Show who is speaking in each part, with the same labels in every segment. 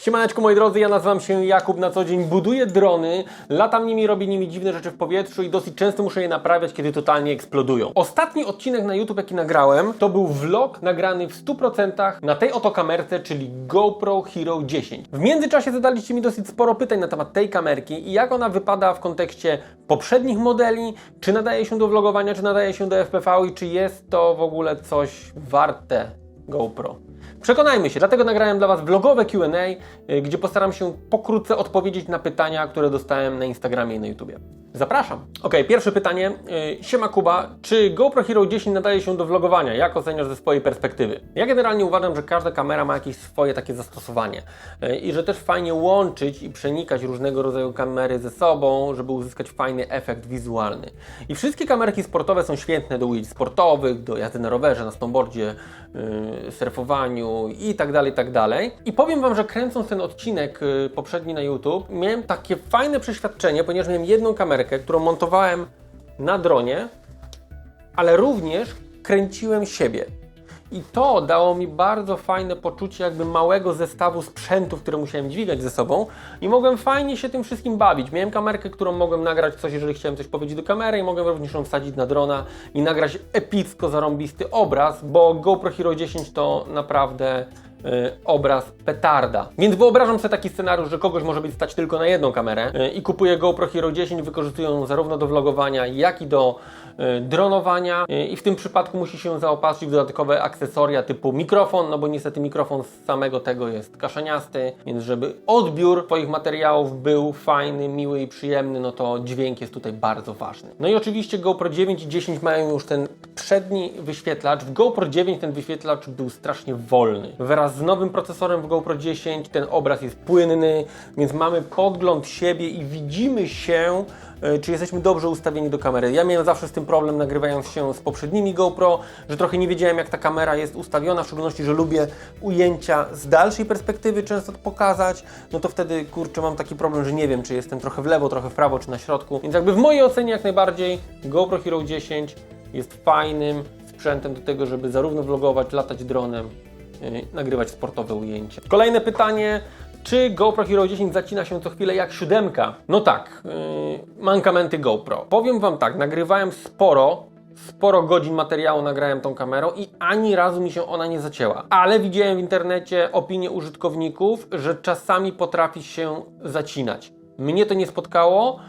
Speaker 1: Siemaneczko moi drodzy, ja nazywam się Jakub, na co dzień buduję drony, latam nimi, robię nimi dziwne rzeczy w powietrzu i dosyć często muszę je naprawiać, kiedy totalnie eksplodują. Ostatni odcinek na YouTube, jaki nagrałem, to był vlog nagrany w 100% na tej oto kamerce, czyli GoPro Hero 10. W międzyczasie zadaliście mi dosyć sporo pytań na temat tej kamerki i jak ona wypada w kontekście poprzednich modeli, czy nadaje się do vlogowania, czy nadaje się do FPV i czy jest to w ogóle coś warte GoPro. Przekonajmy się, dlatego nagrałem dla Was vlogowe QA, y, gdzie postaram się pokrótce odpowiedzieć na pytania, które dostałem na Instagramie i na YouTubie. Zapraszam. Ok, pierwsze pytanie. Y, Siema Kuba, czy GoPro Hero 10 nadaje się do vlogowania? Jak oceniasz ze swojej perspektywy? Ja generalnie uważam, że każda kamera ma jakieś swoje takie zastosowanie y, i że też fajnie łączyć i przenikać różnego rodzaju kamery ze sobą, żeby uzyskać fajny efekt wizualny. I wszystkie kamerki sportowe są świetne do ujęć sportowych, do jazdy na rowerze, na snowboardzie, yy, i tak dalej, i tak dalej. I powiem Wam, że kręcąc ten odcinek yy, poprzedni na YouTube, miałem takie fajne przeświadczenie, ponieważ miałem jedną kamerkę, którą montowałem na dronie, ale również kręciłem siebie. I to dało mi bardzo fajne poczucie jakby małego zestawu sprzętów, które musiałem dźwigać ze sobą i mogłem fajnie się tym wszystkim bawić. Miałem kamerkę, którą mogłem nagrać coś, jeżeli chciałem coś powiedzieć do kamery i mogłem również ją wsadzić na drona i nagrać epicko zarąbisty obraz, bo GoPro Hero 10 to naprawdę obraz petarda. Więc wyobrażam sobie taki scenariusz, że kogoś może być stać tylko na jedną kamerę y, i kupuje GoPro Hero 10, wykorzystują ją zarówno do vlogowania, jak i do y, dronowania i w tym przypadku musi się zaopatrzyć w dodatkowe akcesoria typu mikrofon, no bo niestety mikrofon z samego tego jest kaszeniasty, więc żeby odbiór Twoich materiałów był fajny, miły i przyjemny, no to dźwięk jest tutaj bardzo ważny. No i oczywiście GoPro 9 i 10 mają już ten przedni wyświetlacz. W GoPro 9 ten wyświetlacz był strasznie wolny. Z nowym procesorem w GoPro 10 ten obraz jest płynny, więc mamy podgląd siebie i widzimy się, e, czy jesteśmy dobrze ustawieni do kamery. Ja miałem zawsze z tym problem nagrywając się z poprzednimi GoPro, że trochę nie wiedziałem jak ta kamera jest ustawiona, w szczególności, że lubię ujęcia z dalszej perspektywy często pokazać, no to wtedy kurczę mam taki problem, że nie wiem czy jestem trochę w lewo, trochę w prawo, czy na środku. Więc jakby w mojej ocenie jak najbardziej GoPro Hero 10 jest fajnym sprzętem do tego, żeby zarówno vlogować, latać dronem, nagrywać sportowe ujęcia. Kolejne pytanie. Czy GoPro Hero 10 zacina się co chwilę jak siódemka? No tak, yy, mankamenty GoPro. Powiem Wam tak, nagrywałem sporo, sporo godzin materiału nagrałem tą kamerą i ani razu mi się ona nie zacięła. Ale widziałem w internecie opinie użytkowników, że czasami potrafi się zacinać. Mnie to nie spotkało,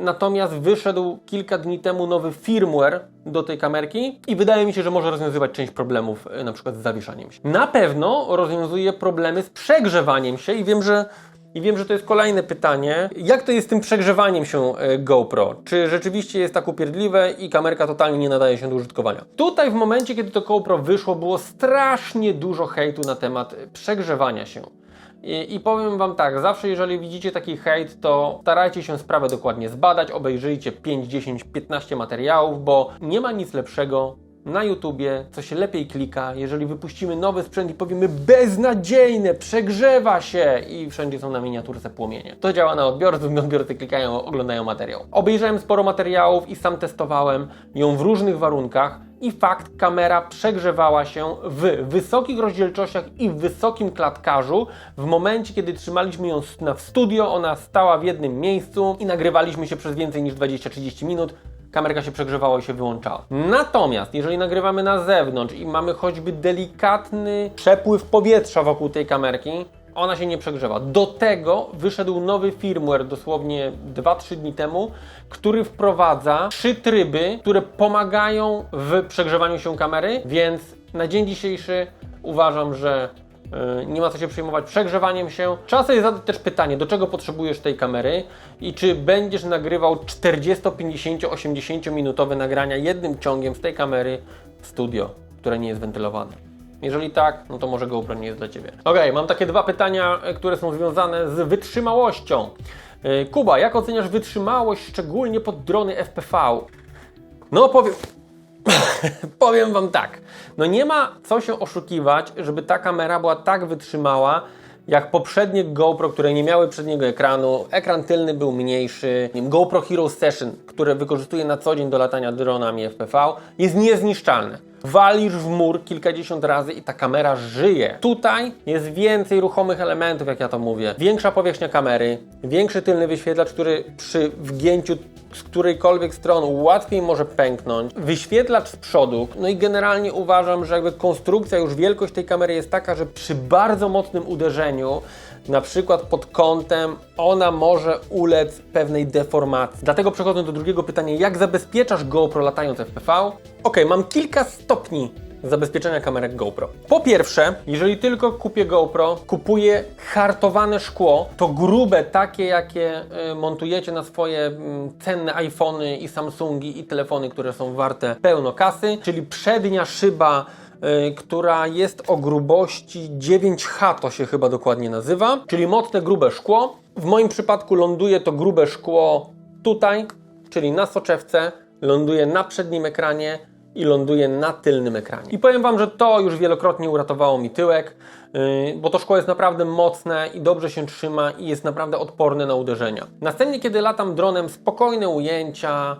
Speaker 1: natomiast wyszedł kilka dni temu nowy firmware do tej kamerki i wydaje mi się, że może rozwiązywać część problemów, yy, na przykład z zawieszaniem się. Na pewno rozwiązuje problemy z przegrzewaniem się i wiem, że i wiem, że to jest kolejne pytanie. Jak to jest z tym przegrzewaniem się e, GoPro? Czy rzeczywiście jest tak upierdliwe i kamerka totalnie nie nadaje się do użytkowania? Tutaj w momencie, kiedy to GoPro wyszło, było strasznie dużo hejtu na temat przegrzewania się. I, I powiem Wam tak, zawsze jeżeli widzicie taki hejt, to starajcie się sprawę dokładnie zbadać, obejrzyjcie 5, 10, 15 materiałów, bo nie ma nic lepszego na YouTubie, co się lepiej klika, jeżeli wypuścimy nowy sprzęt i powiemy beznadziejne, przegrzewa się i wszędzie są na miniaturce płomienie. To działa na odbiorców, odbiorcy klikają, oglądają materiał. Obejrzałem sporo materiałów i sam testowałem ją w różnych warunkach i fakt, kamera przegrzewała się w wysokich rozdzielczościach i w wysokim klatkarzu. W momencie, kiedy trzymaliśmy ją w studio, ona stała w jednym miejscu i nagrywaliśmy się przez więcej niż 20-30 minut kamerka się przegrzewała i się wyłączała. Natomiast jeżeli nagrywamy na zewnątrz i mamy choćby delikatny przepływ powietrza wokół tej kamerki, ona się nie przegrzewa. Do tego wyszedł nowy firmware dosłownie 2-3 dni temu, który wprowadza trzy tryby, które pomagają w przegrzewaniu się kamery, więc na dzień dzisiejszy uważam, że nie ma co się przejmować przegrzewaniem się. Trzeba sobie zadać też pytanie, do czego potrzebujesz tej kamery i czy będziesz nagrywał 40, 50, 80 minutowe nagrania jednym ciągiem z tej kamery w studio, które nie jest wentylowane. Jeżeli tak, no to może GoPro nie jest dla Ciebie. Ok, mam takie dwa pytania, e, które są związane z wytrzymałością. Yy, Kuba, jak oceniasz wytrzymałość, szczególnie pod drony FPV? No powiem, Powiem Wam tak, no nie ma co się oszukiwać, żeby ta kamera była tak wytrzymała, jak poprzednie GoPro, które nie miały przedniego ekranu. Ekran tylny był mniejszy. GoPro Hero Session, które wykorzystuję na co dzień do latania dronami FPV, jest niezniszczalne. Walisz w mur kilkadziesiąt razy i ta kamera żyje. Tutaj jest więcej ruchomych elementów, jak ja to mówię. Większa powierzchnia kamery, większy tylny wyświetlacz, który przy wgięciu z którejkolwiek strony łatwiej może pęknąć. Wyświetlacz z przodu, no i generalnie uważam, że jakby konstrukcja, już wielkość tej kamery jest taka, że przy bardzo mocnym uderzeniu, na przykład pod kątem, ona może ulec pewnej deformacji. Dlatego przechodząc do drugiego pytania, jak zabezpieczasz GoPro latając FPV? Ok, mam kilka stopni zabezpieczenia kamerek GoPro. Po pierwsze, jeżeli tylko kupię GoPro, kupuję hartowane szkło, to grube, takie jakie y, montujecie na swoje mm, cenne iPhony i Samsungi i telefony, które są warte pełno kasy, czyli przednia szyba która jest o grubości 9H, to się chyba dokładnie nazywa, czyli mocne, grube szkło. W moim przypadku ląduje to grube szkło tutaj, czyli na soczewce, ląduje na przednim ekranie i ląduje na tylnym ekranie. I powiem Wam, że to już wielokrotnie uratowało mi tyłek, yy, bo to szkło jest naprawdę mocne i dobrze się trzyma i jest naprawdę odporne na uderzenia. Następnie, kiedy latam dronem, spokojne ujęcia,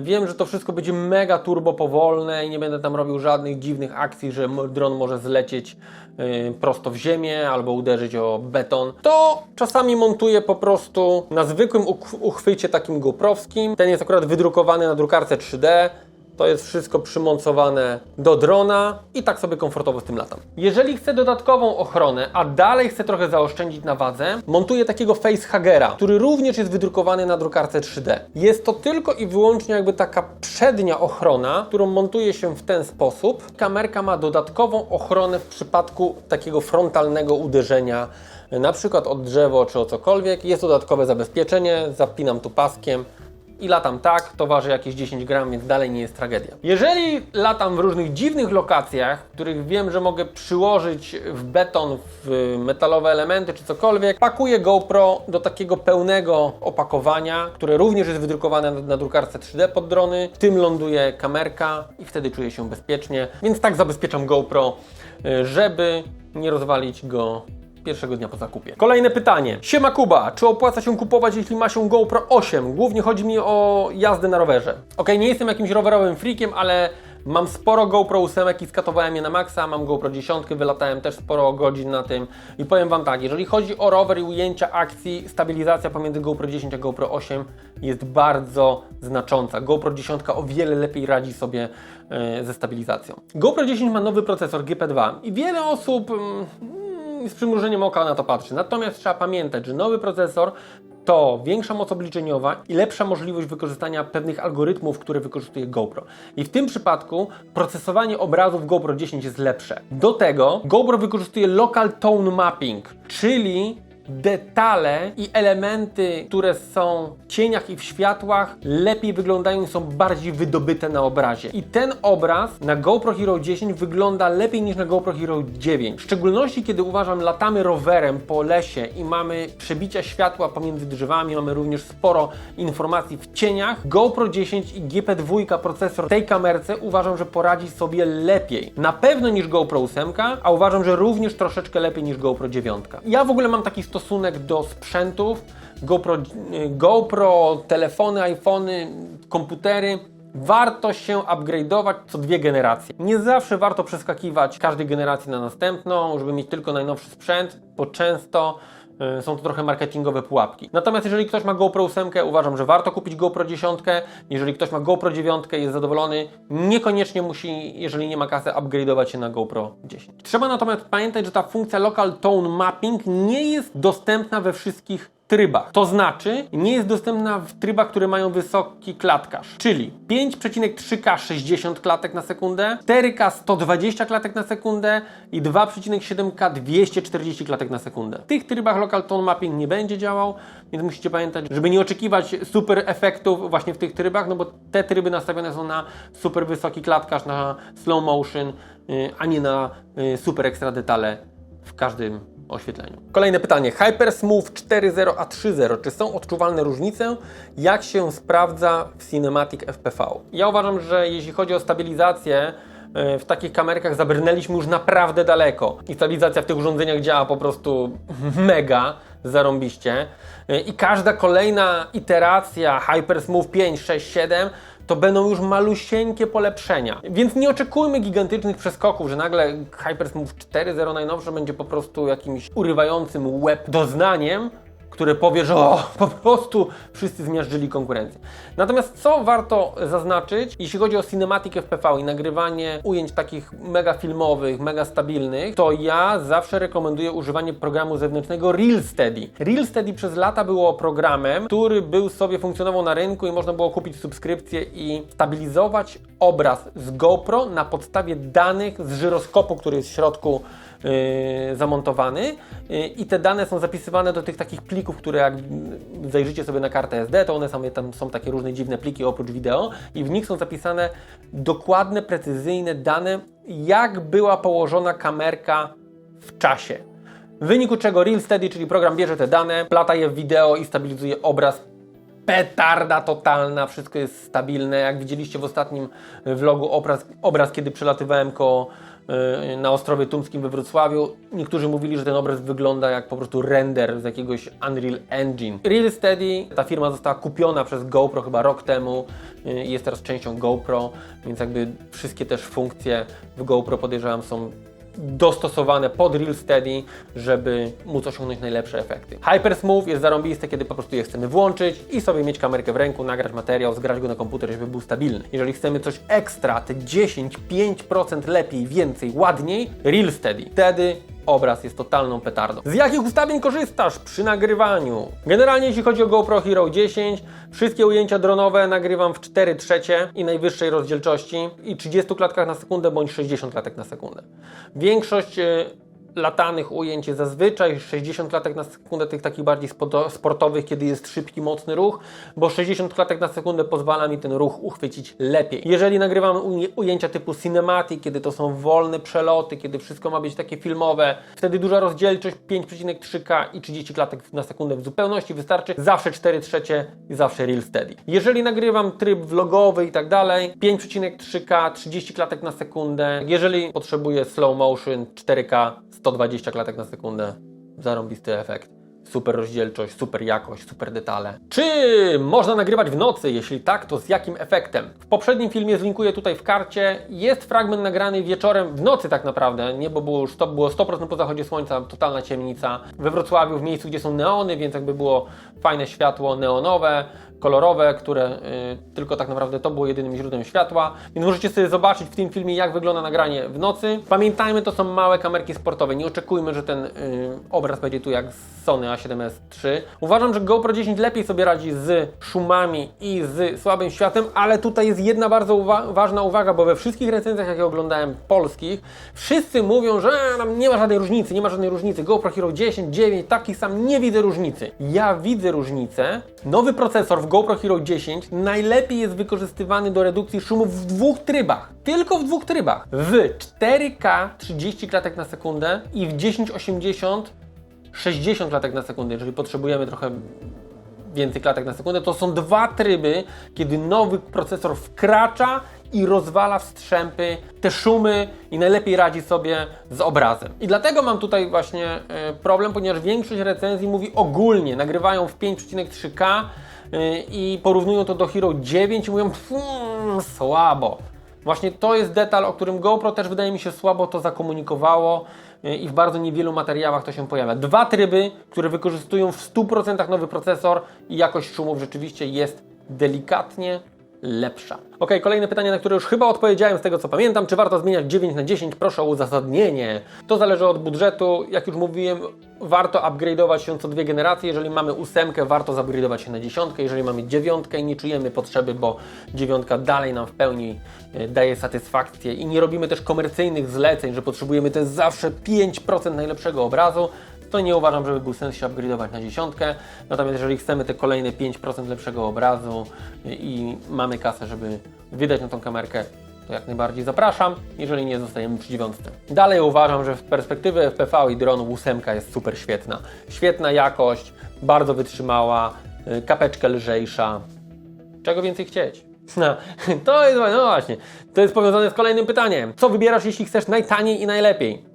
Speaker 1: wiem, że to wszystko będzie mega turbo powolne i nie będę tam robił żadnych dziwnych akcji, że dron może zlecieć yy, prosto w ziemię albo uderzyć o beton, to czasami montuję po prostu na zwykłym uchwycie takim GoProwskim. Ten jest akurat wydrukowany na drukarce 3D. To jest wszystko przymocowane do drona i tak sobie komfortowo z tym latam. Jeżeli chcę dodatkową ochronę, a dalej chcę trochę zaoszczędzić na wadze, montuję takiego facehugera, który również jest wydrukowany na drukarce 3D. Jest to tylko i wyłącznie jakby taka przednia ochrona, którą montuje się w ten sposób. Kamerka ma dodatkową ochronę w przypadku takiego frontalnego uderzenia, na przykład od drzewo czy o cokolwiek. Jest dodatkowe zabezpieczenie, zapinam tu paskiem i latam tak, to waży jakieś 10 gram, więc dalej nie jest tragedia. Jeżeli latam w różnych dziwnych lokacjach, których wiem, że mogę przyłożyć w beton, w metalowe elementy czy cokolwiek, pakuję GoPro do takiego pełnego opakowania, które również jest wydrukowane na, drukarce 3D pod drony. W tym ląduje kamerka i wtedy czuję się bezpiecznie, więc tak zabezpieczam GoPro, y, żeby nie rozwalić go pierwszego dnia po zakupie. Kolejne pytanie. Siema Kuba, czy opłaca się kupować, jeśli ma się GoPro 8? Głównie chodzi mi o jazdę na rowerze. Ok, nie jestem jakimś rowerowym freakiem, ale mam sporo GoPro 8 i skatowałem je na maksa, mam GoPro 10, wylatałem też sporo godzin na tym i powiem Wam tak, jeżeli chodzi o rower i ujęcia akcji, stabilizacja pomiędzy GoPro 10 a GoPro 8 jest bardzo znacząca. GoPro 10 o wiele lepiej radzi sobie e, ze stabilizacją. GoPro 10 ma nowy procesor GP2 i wiele osób... mm, z przymrużeniem oka na to patrzy. Natomiast trzeba pamiętać, że nowy procesor to większa moc obliczeniowa i lepsza możliwość wykorzystania pewnych algorytmów, które wykorzystuje GoPro. I w tym przypadku procesowanie obrazów GoPro 10 jest lepsze. Do tego GoPro wykorzystuje Local Tone Mapping, czyli detale i elementy, które są w cieniach i w światłach, lepiej wyglądają i są bardziej wydobyte na obrazie. I ten obraz na GoPro Hero 10 wygląda lepiej niż na GoPro Hero 9. W szczególności, kiedy uważam, latamy rowerem po lesie i mamy przebicia światła pomiędzy drzewami, mamy również sporo informacji w cieniach. GoPro 10 i GP2 procesor tej kamerce uważam, że poradzi sobie lepiej. Na pewno niż GoPro 8, a uważam, że również troszeczkę lepiej niż GoPro 9. Ja w ogóle mam taki stosunek do sprzętów, GoPro, GoPro telefony, iPhony, komputery. Warto się upgrade'ować co dwie generacje. Nie zawsze warto przeskakiwać każdej generacji na następną, żeby mieć tylko najnowszy sprzęt, bo często są to trochę marketingowe pułapki. Natomiast jeżeli ktoś ma GoPro 8, uważam, że warto kupić GoPro 10. Jeżeli ktoś ma GoPro 9 i jest zadowolony, niekoniecznie musi, jeżeli nie ma kasy, upgrade'ować się na GoPro 10. Trzeba natomiast pamiętać, że ta funkcja Local Tone Mapping nie jest dostępna we wszystkich trybach. To znaczy, nie jest dostępna w trybach, które mają wysoki klatkarz, czyli 5,3K 60 klatek na sekundę, 4K 120 klatek na sekundę i 2,7K 240 klatek na sekundę. W tych trybach Local Tone Mapping nie będzie działał, więc musicie pamiętać, żeby nie oczekiwać super efektów właśnie w tych trybach, no bo te tryby nastawione są na super wysoki klatkarz, na slow motion, yy, a nie na yy, super ekstra detale w każdym oświetleniu. Kolejne pytanie. Hypersmooth 4.0 a 3.0. Czy są odczuwalne różnice? Jak się sprawdza w Cinematic FPV? Ja uważam, że jeśli chodzi o stabilizację, e, w takich kamerkach zabrnęliśmy już naprawdę daleko i stabilizacja w tych urządzeniach działa po prostu mega zarąbiście E, i każda kolejna iteracja Hypersmooth 5, 6, 7 to będą już malusieńkie polepszenia. Więc nie oczekujmy gigantycznych przeskoków, że nagle HyperSmooth 4.0 najnowsze będzie po prostu jakimś urywającym łeb doznaniem, które powie, że o, po prostu wszyscy zmiażdżyli konkurencję. Natomiast co warto zaznaczyć, jeśli chodzi o Cinematic FPV i nagrywanie ujęć takich mega filmowych, mega stabilnych, to ja zawsze rekomenduję używanie programu zewnętrznego RealSteady. RealSteady przez lata było programem, który był sobie funkcjonował na rynku i można było kupić subskrypcję i stabilizować obraz z GoPro na podstawie danych z żyroskopu, który jest w środku zamontowany yy, i te dane są zapisywane do tych takich plików, które jak zajrzycie sobie na kartę SD, to one są, tam są takie różne dziwne pliki oprócz wideo i w nich są zapisane dokładne, precyzyjne dane, jak była położona kamerka w czasie. W wyniku czego RealSteady, czyli program bierze te dane, plata je w wideo i stabilizuje obraz petarda totalna, wszystko jest stabilne. Jak widzieliście w ostatnim vlogu obraz, obraz kiedy przelatywałem koło na Ostrowie Tumskim we Wrocławiu, niektórzy mówili, że ten obraz wygląda jak po prostu render z jakiegoś Unreal Engine. Real Steady, ta firma została kupiona przez GoPro chyba rok temu yy, i jest teraz częścią GoPro, więc jakby wszystkie też funkcje w GoPro podejrzewam są dostosowane pod Real Steady, żeby móc osiągnąć najlepsze efekty. Hypersmooth jest zarąbiste, kiedy po prostu je chcemy włączyć i sobie mieć kamerkę w ręku, nagrać materiał, zgrać go na komputer, żeby był stabilny. Jeżeli chcemy coś ekstra, te 10-5% lepiej, więcej, ładniej, Real Steady. Wtedy obraz jest totalną petardą. Z jakich ustawień korzystasz przy nagrywaniu? Generalnie jeśli chodzi o GoPro Hero 10, wszystkie ujęcia dronowe nagrywam w 4 trzecie i najwyższej rozdzielczości i 30 klatkach na sekundę bądź 60 klatek na sekundę. Większość e, latanych ujęć jest zazwyczaj 60 klatek na sekundę, tych takich bardziej sportowych, kiedy jest szybki, mocny ruch, bo 60 klatek na sekundę pozwala mi ten ruch uchwycić lepiej. Jeżeli nagrywam uj- ujęcia typu cinematic, kiedy to są wolne przeloty, kiedy wszystko ma być takie filmowe, wtedy duża rozdzielczość 5,3K i 30 klatek na sekundę w zupełności wystarczy, zawsze 4 trzecie i zawsze real steady. Jeżeli nagrywam tryb vlogowy i tak dalej, 5,3K, 30 klatek na sekundę. Jeżeli potrzebuję slow motion 4K, 120 klatek na sekundę, zarąbisty efekt. Super rozdzielczość, super jakość, super detale. Czy można nagrywać w nocy? Jeśli tak, to z jakim efektem? W poprzednim filmie zlinkuję tutaj w karcie. Jest fragment nagrany wieczorem, w nocy tak naprawdę, nie, bo było już to było 100% po zachodzie słońca, totalna ciemnica. We Wrocławiu, w miejscu, gdzie są neony, więc jakby było fajne światło neonowe, kolorowe, które y, tylko tak naprawdę to było jedynym źródłem światła. Więc możecie sobie zobaczyć w tym filmie, jak wygląda nagranie w nocy. Pamiętajmy, to są małe kamerki sportowe. Nie oczekujmy, że ten y, obraz będzie tu jak z Sony A7S III. Uważam, że GoPro 10 lepiej sobie radzi z szumami i z słabym światłem, ale tutaj jest jedna bardzo uwa ważna uwaga, bo we wszystkich recenzjach, jakie oglądałem polskich, wszyscy mówią, że nie ma żadnej różnicy, nie ma żadnej różnicy. GoPro Hero 10, 9, taki sam, nie widzę różnicy. Ja widzę różnicę. Nowy procesor w GoPro Hero 10 najlepiej jest wykorzystywany do redukcji szumów w dwóch trybach. Tylko w dwóch trybach. W 4K 30 klatek na sekundę i w 1080 60 klatek na sekundę, jeżeli potrzebujemy trochę więcej klatek na sekundę, to są dwa tryby, kiedy nowy procesor wkracza i rozwala w strzępy te szumy i najlepiej radzi sobie z obrazem. I dlatego mam tutaj właśnie e, problem, ponieważ większość recenzji mówi ogólnie, nagrywają w 5,3K e, i porównują to do Hero 9 i mówią "Hmm, słabo. Właśnie to jest detal, o którym GoPro też wydaje mi się słabo to zakomunikowało yy, i w bardzo niewielu materiałach to się pojawia. Dwa tryby, które wykorzystują w 100% nowy procesor i jakość szumów rzeczywiście jest delikatnie lepsza. Ok, kolejne pytanie, na które już chyba odpowiedziałem z tego co pamiętam. Czy warto zmieniać 9 na 10? Proszę o uzasadnienie. To zależy od budżetu. Jak już mówiłem, warto upgrade'ować się co dwie generacje. Jeżeli mamy ósemkę, warto zupgrade'ować się na dziesiątkę. Jeżeli mamy dziewiątkę i nie czujemy potrzeby, bo dziewiątka dalej nam w pełni e, daje satysfakcję i nie robimy też komercyjnych zleceń, że potrzebujemy ten zawsze 5% najlepszego obrazu, to nie uważam, żeby był sens się upgrade'ować na dziesiątkę. Natomiast jeżeli chcemy te kolejne 5% lepszego obrazu i mamy kasę, żeby wydać na tą kamerkę, to jak najbardziej zapraszam. Jeżeli nie, zostajemy przy dziewiątce. Dalej uważam, że w perspektywy FPV i dronu ósemka jest super świetna. Świetna jakość, bardzo wytrzymała, y, kapeczkę lżejsza. Czego więcej chcieć? No, to jest, no właśnie, to jest powiązane z kolejnym pytaniem. Co wybierasz, jeśli chcesz najtaniej i najlepiej?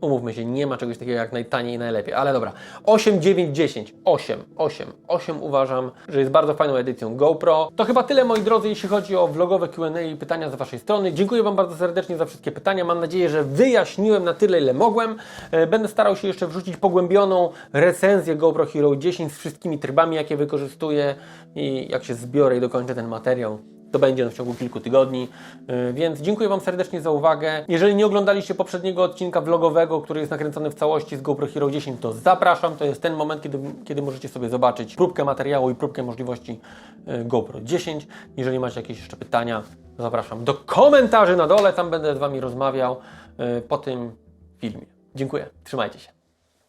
Speaker 1: Umówmy się, nie ma czegoś takiego jak najtaniej i najlepiej, ale dobra. 8, 9, 10. 8, 8, 8 uważam, że jest bardzo fajną edycją GoPro. To chyba tyle, moi drodzy, jeśli chodzi o vlogowe Q&A i pytania z Waszej strony. Dziękuję Wam bardzo serdecznie za wszystkie pytania. Mam nadzieję, że wyjaśniłem na tyle, ile mogłem. E, Będę starał się jeszcze wrzucić pogłębioną recenzję GoPro Hero 10 z wszystkimi trybami, jakie wykorzystuję i jak się zbiorę i dokończę ten materiał. To będzie w ciągu kilku tygodni, Yy, więc dziękuję Wam serdecznie za uwagę. Jeżeli nie oglądaliście poprzedniego odcinka vlogowego, który jest nakręcony w całości z GoPro Hero 10, to zapraszam. To jest ten moment, kiedy, kiedy możecie sobie zobaczyć próbkę materiału i próbkę możliwości yy, GoPro 10. Jeżeli macie jakieś jeszcze pytania, zapraszam do komentarzy na dole, tam będę z Wami rozmawiał yy, po tym filmie. Dziękuję, trzymajcie się.